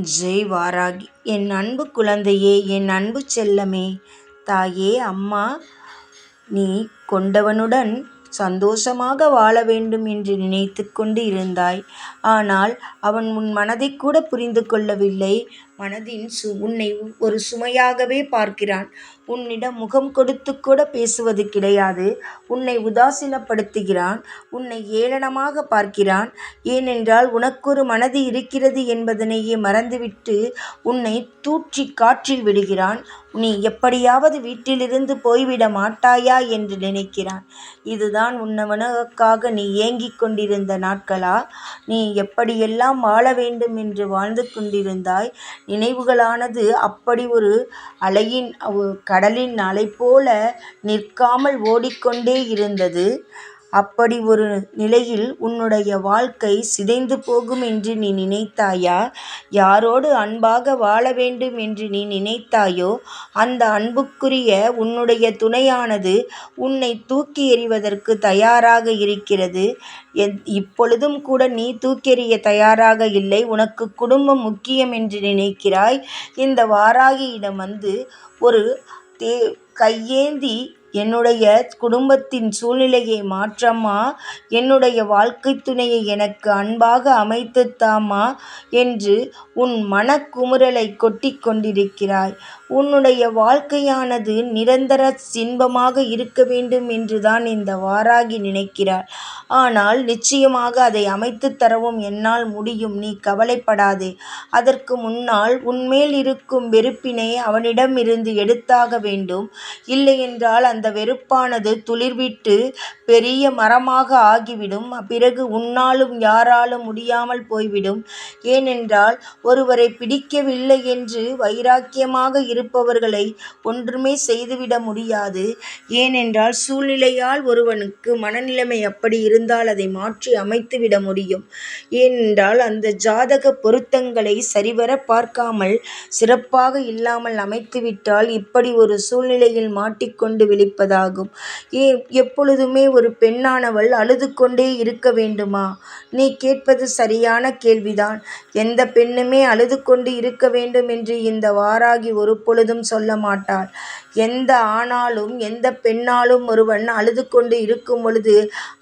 ஜெய் வாராகி என் அன்பு குழந்தையே என் அன்பு செல்லமே. தாயே அம்மா நீ கொண்டவனுடன் சந்தோஷமாக வாழ வேண்டும் என்று நினைத்து கொண்டு இருந்தாய். ஆனால் அவன் உன் மனதை கூட புரிந்து கொள்ளவில்லை. மனதின் சு உன்னை ஒரு சுமையாகவே பார்க்கிறான். உன்னிடம் முகம் கொடுத்து கூட பேசுவது கிடையாது. உன்னை உதாசீனப்படுத்துகிறான். உன்னை ஏளனமாக பார்க்கிறான். ஏனென்றால் உனக்கொரு மனது இருக்கிறது என்பதனையே மறந்துவிட்டு உன்னை தூற்றி காற்றில் விடுகிறான். நீ எப்படியாவது வீட்டிலிருந்து போய்விட மாட்டாயா என்று நினைக்கிறான். இதுதான் உன்னவனுக்காக நீ ஏங்கிக் கொண்டிருந்த நாட்களா? நீ எப்படியெல்லாம் வாழ வேண்டும் என்று வாழ்ந்து கொண்டிருந்தாய்? நினைவுகளானது அப்படி ஒரு அலையின் கடலின் அலை போல நிற்காமல் ஓடிக்கொண்டே இருந்தது. அப்படி ஒரு நிலையில் உன்னுடைய வாழ்க்கை சிதைந்து போகும் என்று நீ நினைத்தாயா? யாரோடு அன்பாக வாழ வேண்டும் என்று நீ நினைத்தாயோ? அந்த அன்புக்குரிய உன்னுடைய துணையானது உன்னை தூக்கி எறிவதற்கு தயாராக இருக்கிறது. இப்பொழுதும் கூட நீ தூக்கெறிய தயாராக இல்லை. உனக்கு குடும்பம் முக்கியம் என்று நினைக்கிறாய். இந்த வாராகியிடம் வந்து ஒரு தே கையேந்தி என்னுடைய குடும்பத்தின் சூழ்நிலையை மாற்றம்மா. என்னுடைய வாழ்க்கை துணையை எனக்கு அன்பாக அமைத்து தாம்மா என்று உன் மனக்குமுறலை கொட்டிக் கொண்டிருக்கிறாய். உன்னுடைய வாழ்க்கையானது நிரந்தர இன்பமாக இருக்க வேண்டும் என்றுதான் இந்த வாராகி நினைக்கிறார். ஆனால் நிச்சயமாக அதை அமைத்து தரவும் என்னால் முடியும். நீ கவலைப்படாதே. அதற்கு முன்னால் உன்மேல் இருக்கும் வெறுப்பினை அவனிடமிருந்து எடுத்தாக வேண்டும். இல்லையென்றால் அந்த வெறுப்பானது துளிர்விட்டு பெரிய மரமாக ஆகிவிடும். பிறகு உன்னாலும் யாராலும் முடியாமல் போய்விடும். ஏனென்றால் ஒருவரை பிடிக்கவில்லை என்று வைராக்கியமாக இருப்பவர்களை ஒன்றுமே செய்துவிட முடியாது. ஏனென்றால் சூழ்நிலையால் ஒருவனுக்கு மனநிலைமை அப்படி இருந்தால் அதை மாற்றி அமைத்துவிட முடியும். ஏனென்றால் அந்த ஜாதக பொருத்தங்களை சரிவர பார்க்காமல் சிறப்பாக இல்லாமல் அமைத்துவிட்டால் இப்படி ஒரு சூழ்நிலையில் மாட்டிக்கொண்டு விழிப்பதாகும். ஏ எப்பொழுதுமே ஒரு பெண்ணானவள் அழுது கொண்டே இருக்க வேண்டுமா? நீ கேட்பது சரியான கேள்விதான். எந்த பெண்ணுமே அழுது கொண்டு இருக்க வேண்டும் என்று இந்த வாராகி ஒரு எப்பொழுதும் சொல்ல மாட்டாள். எந்த ஆணாலும் எந்த பெண்ணாலும் ஒருவன் அழுது கொண்டு இருக்கும் பொழுது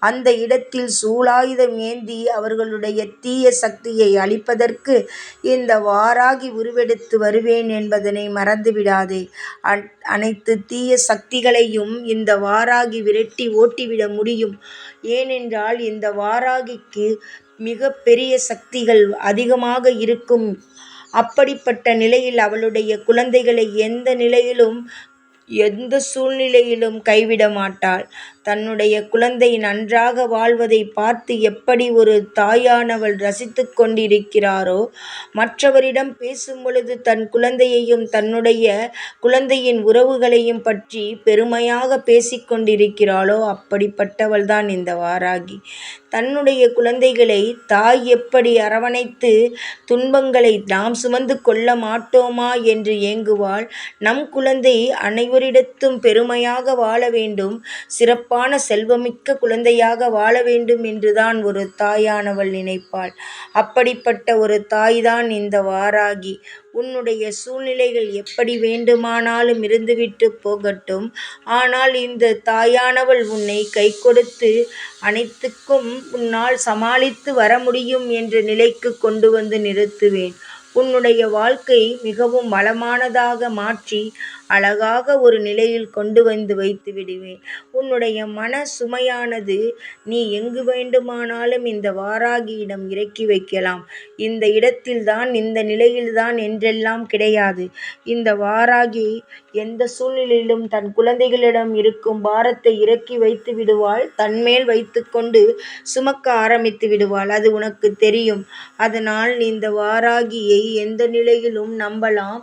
அந்த இடத்தில் சூலாயுதம் ஏந்தி அவர்களுடைய தீய சக்தியை அழிப்பதற்கு இந்த வாராகி உருவெடுத்து வருவேன் என்பதனை மறந்துவிடாதே அனைத்து தீய சக்திகளையும் இந்த வாராகி விரட்டி ஓட்டிவிட முடியும். ஏனென்றால் இந்த வாராகிக்கு மிக பெரிய சக்திகள் அதிகமாக இருக்கும். அப்படிப்பட்ட நிலையில் அவளுடைய குழந்தைகளை எந்த நிலையிலும் எந்த சூழ்நிலையிலும் கைவிட மாட்டாள். தன்னுடைய குழந்தை நன்றாக வாழ்வதை பார்த்து எப்படி ஒரு தாயானவள் ரசித்து கொண்டிருக்கிறாரோ மற்றவரிடம் பேசும் பொழுது தன் குழந்தையையும் தன்னுடைய குழந்தையின் உறவுகளையும் பற்றி பெருமையாக பேசிக்கொண்டிருக்கிறாளோ அப்படிப்பட்டவள்தான் இந்த வாராகி. தன்னுடைய குழந்தைகளை தாய் எப்படி அரவணைத்து துன்பங்களை நாம் சுமந்து கொள்ள மாட்டோமா என்று ஏங்குவாள். நம் குழந்தை அனைவரிடத்தும் பெருமையாக வாழ வேண்டும். சிறப்பாக சிறப்பான செல்வமிக்க குழந்தையாக வாழ வேண்டும் என்றுதான் ஒரு தாயானவள் நினைப்பாள். அப்படிப்பட்ட ஒரு தாய்தான் இந்த வாராகி. உன்னுடைய சூழ்நிலைகள் எப்படி வேண்டுமானாலும் இருந்துவிட்டு போகட்டும். ஆனால் இந்த தாயானவள் உன்னை கை கொடுத்து அனைத்துக்கும் உன்னால் சமாளித்து வர முடியும் என்ற நிலைக்கு கொண்டு வந்து நிறுத்துவேன். உன்னுடைய வாழ்க்கை மிகவும் வளமானதாக மாற்றி அழகாக ஒரு நிலையில் கொண்டு வந்து வைத்து விடுவேன். உன்னுடைய மன சுமையானது நீ எங்கு வேண்டுமானாலும் இந்த வாராகியிடம் இறக்கி வைக்கலாம். இந்த இடத்தில்தான் இந்த நிலையில்தான் என்றெல்லாம் கிடையாது. இந்த வாராகி எந்த சூழ்நிலையிலும் தன் குழந்தைகளிடம் இருக்கும் பாரத்தை இறக்கி வைத்து விடுவாள். தன்மேல் வைத்துக்கொண்டு சுமக்க ஆரம்பித்து விடுவாள். அது உனக்கு தெரியும். அதனால் இந்த வாராகியை எந்த நிலையிலும் நம்பலாம்.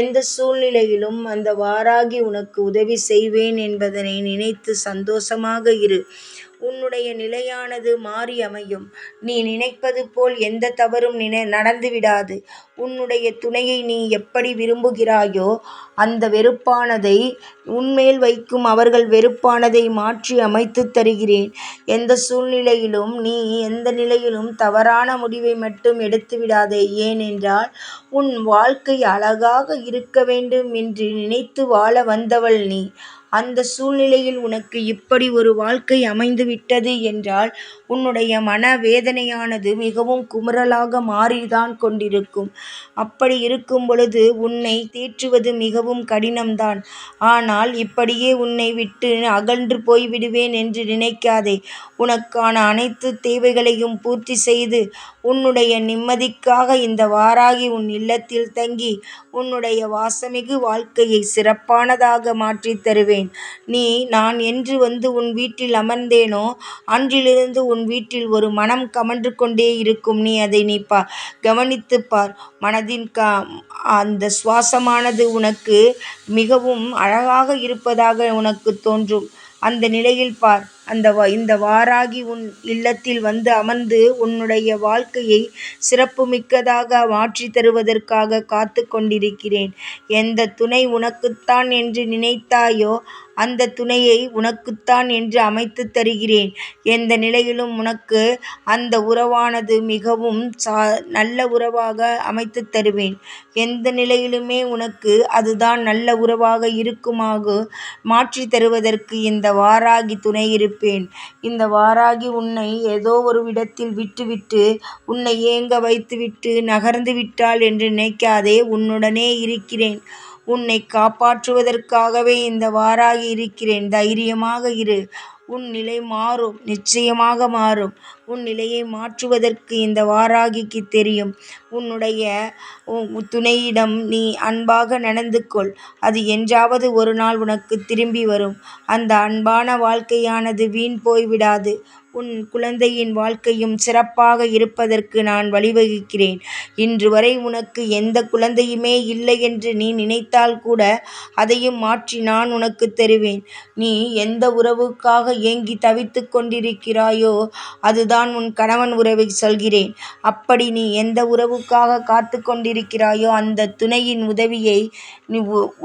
எந்த சூழ்நிலையிலும் அந்த வாராகி உனக்கு உதவி செய்வேன் என்பதனை நினைத்து சந்தோஷமாக இரு. உன்னுடைய நிலையானது மாறி அமையும். நீ நினைப்பது போல் எந்த தவறும் நடந்துவிடாது. உன்னுடைய துணையை நீ எப்படி விரும்புகிறாயோ அந்த வெறுப்பானதை உன்மேல் வைக்கும் அவர்கள் வெறுப்பானதை மாற்றி அமைத்து தருகிறேன். எந்த சூழ்நிலையிலும் நீ எந்த நிலையிலும் தவறான முடிவை மட்டும் எடுத்துவிடாதே. ஏனென்றால் உன் வாழ்க்கை அழகாக இருக்க வேண்டும் என்று நினைத்து வாழ வந்தவள் நீ. அந்த சூழ்நிலையில் உனக்கு இப்படி ஒரு வாழ்க்கை அமைந்துவிட்டது என்றால் உன்னுடைய மன வேதனையானது மிகவும் குமுறலாக மாறிதான் கொண்டிருக்கும். அப்படி இருக்கும் பொழுது உன்னை தேற்றுவது மிகவும் கடினம்தான். ஆனால் இப்படியே உன்னை விட்டு அகன்று போய்விடுவேன் என்று நினைக்காதே. உனக்கான அனைத்து தேவைகளையும் பூர்த்தி செய்து உன்னுடைய நிம்மதிக்காக இந்த வாராகி உன் இல்லத்தில் தங்கி உன்னுடைய வாசமிகு வாழ்க்கையை சிறப்பானதாக மாற்றித் தருவேன். நீ நான் என்று வந்து உன் வீட்டில் அமர்ந்தேனோ அன்றிலிருந்து உன் வீட்டில் ஒரு மனம் கமன்று கொண்டே இருக்கும். நீ அதை நீ பா கவனித்துப் பார். மனதின் அந்தச் சுவாசமானது உனக்கு மிகவும் அழகாக இருப்பதாக உனக்கு தோன்றும். அந்த நிலையில் பார் அந்த இந்த வாராகி உன் இல்லத்தில் வந்து அமர்ந்து உன்னுடைய வாழ்க்கையை சிறப்புமிக்கதாக மாற்றி தருவதற்காக காத்துக் கொண்டிருக்கிறேன். எந்த துணை உனக்குத்தான் என்று நினைத்தாயோ அந்த துணையை உனக்குத்தான் என்று அமைத்து தருகிறேன். எந்த நிலையிலும் உனக்கு அந்த உறவானது மிகவும் சா நல்ல உறவாக அமைத்துத் தருவேன். எந்த நிலையிலுமே உனக்கு அதுதான் நல்ல உறவாக இருக்குமாக மாற்றி தருவதற்கு இந்த வாராகி துணை இருப்பேன் இந்த வாராகி உன்னை ஏதோ ஒரு இடத்தில் விட்டுவிட்டு உன்னை ஏங்க வைத்துவிட்டு நகர்ந்து விட்டாள் என்று நினைக்காதே. உன்னுடனே இருக்கிறேன். உன்னை காப்பாற்றுவதற்காகவே இந்த வாராகி இருக்கிறேன். தைரியமாக இரு. உன் நிலை மாறும். நிச்சயமாக மாறும். உன் நிலையை மாற்றுவதற்கு இந்த வாராகிக்குத் தெரியும். உன்னுடைய துணையிடம் நீ அன்பாக நடந்து கொள். அது என்றாவது ஒரு நாள் உனக்குத் திரும்பி வரும். அந்த அன்பான வாழ்க்கையானது வீண் போய்விடாது. உன் குழந்தையின் வாழ்க்கையும் சிறப்பாக இருப்பதற்கு நான் வழிவகுக்கிறேன். இன்று வரை உனக்கு எந்த குழந்தையுமே இல்லை என்று நீ நினைத்தால் கூட அதையும் மாற்றி நான் உனக்கு தருவேன். நீ எந்த உறவுக்காக ஏங்கி தவித்து கொண்டிருக்கிறாயோ அதுதான் உன் கணவன் உறவை சொல்கிறேன். அப்படி நீ எந்த உறவுக்காக காத்து கொண்டிருக்கிறாயோ அந்த துணையின் உதவியை நீ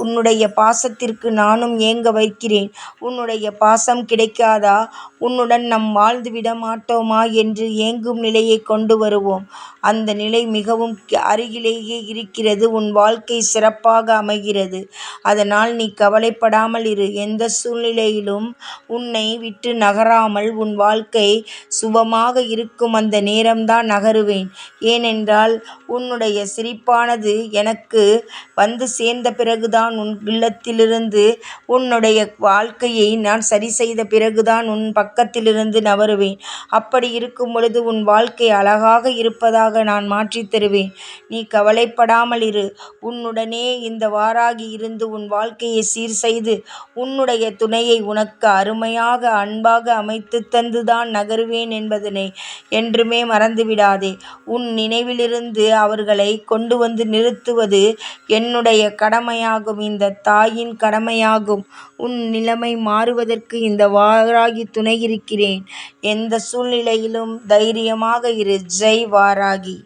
உன்னுடைய பாசத்திற்கு நானும் ஏங்க வைக்கிறேன். உன்னுடைய பாசம் கிடைக்காதா? உன்னுடன் நம் வாழ் விட மாட்டோமா என்று ஏங்கும் நிலையைக் கொண்டு வருவோம். அந்த நிலை மிகவும் அருகிலேயே இருக்கிறது. உன் வாழ்க்கை சிறப்பாக அமைகிறது. அதனால் நீ கவலைப்படாமல் இரு. எந்த சூழ்நிலையிலும் உன்னை விட்டு நகராமல் உன் வாழ்க்கை சுபமாக இருக்கும் அந்த நேரம்தான் நகருவேன். ஏனென்றால் உன்னுடைய சிரிப்பானது எனக்கு வந்து சேர்ந்த பிறகுதான் உன் இல்லத்திலிருந்து உன்னுடைய வாழ்க்கையை நான் சரி செய்த பிறகுதான் உன் பக்கத்திலிருந்து தருவேன் அப்படி இருக்கும் பொழுது உன் வாழ்க்கை அழகாக இருப்பதாக நான் மாற்றித் தருவேன். நீ கவலைப்படாமல் இரு. உன்னுடனே இந்த வாராகி இருந்து உன் வாழ்க்கையை சீர் செய்து உன்னுடைய துணையை உனக்கு அருமையாக அன்பாக அமைத்துத் தந்துதான் நகருவேன் என்பதனை என்றுமே மறந்துவிடாதே. உன் நினைவிலிருந்து அவர்களை கொண்டு வந்து நிறுத்துவது என்னுடைய கடமையாகும். இந்த தாயின் கடமையாகும். உன் நிலைமை மாறுவதற்கு இந்த வாராகி துணை இருக்கிறேன் எந்த சூழ்நிலையிலும் தைரியமாக இரு. ஜெய் வாராகி.